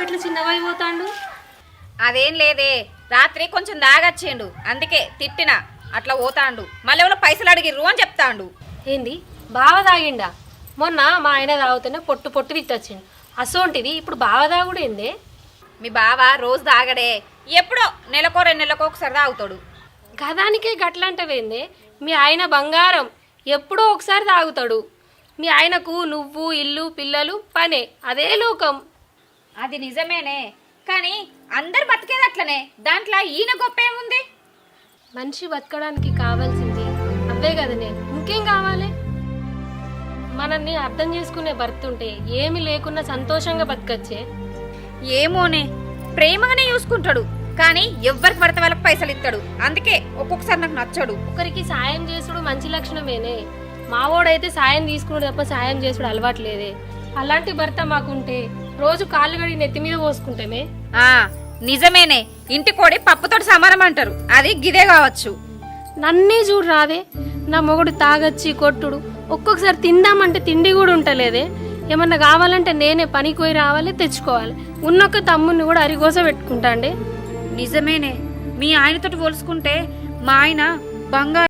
గట్ల చిన్నవైపోతాండు అదేం లేదే. రాత్రి కొంచెం దాగచ్చిండు. అందుకే తిట్టిన. అట్లా పోతాండు. మళ్ళీ ఎవరో పైసలు అడిగిర్రు అని చెప్తాండు. ఏంది? బావ తాగిండా? మొన్న మా ఆయన తాగుతూనే పొట్టు పొట్టు తిట్టొచ్చిండు అసోంటిది ఇప్పుడు బావ తాగుడు ఏందే? మీ బావ రోజు తాగడే. ఎప్పుడో నెలకో రెండు నెలకో ఒకసారి తాగుతాడు. గదానికే గట్లంటవేందే? మీ ఆయన బంగారం. ఎప్పుడో ఒకసారి తాగుతాడు. మీ ఆయనకు నువ్వు ఇల్లు పిల్లలు పనే. అదే లోకం. అది నిజమేనే. కానీ అందరు బతికేది అట్లనే దాంట్లో ఈయన గొప్ప ఏముంది? మనిషి బతకడానికి కావాల్సింది అవే కదనే. ఇంకేం కావాలి? మనల్ని అర్థం చేసుకునే భర్త ఉంటే ఏమి లేకున్నా సంతోషంగా బతకచ్చే. ఏమోనే. ప్రేమగానే చూసుకుంటాడు. కానీ ఎవ్వరికి పడితే వాళ్ళకి పైసలు ఇస్తాడు. అందుకే ఒక్కొక్కసారి నాకు నచ్చడు. ఒకరికి సాయం చేసుడు మంచి లక్షణమేనే. మావోడైతే సాయం తీసుకున్నాడు తప్ప సాయం చేసుడు అలవాట్లేదే అలాంటి భర్త మాకుంటే రోజు కాళ్ళు గడి నెత్తి మీద పోసుకుంటామే ఆ నిజమేనే. ఇంటి కోడి పప్పుతోటి సమానం అంటారు. అది గిదే కావచ్చు. నన్నే చూడు రాదే నా మొగుడు తాగచ్చి కొట్టుడు. ఒక్కొక్కసారి తిందామంటే తిండి కూడా ఉంటలేదే. ఏమన్నా కావాలంటే నేనే పనికి పోయి రావాలి తెచ్చుకోవాలి. ఉన్నొక్క తమ్ముడిని కూడా అరిగోస పెట్టుకుంటా అండి. నిజమేనే. మీ ఆయనతోటి పోల్చుకుంటే మా ఆయన బంగారు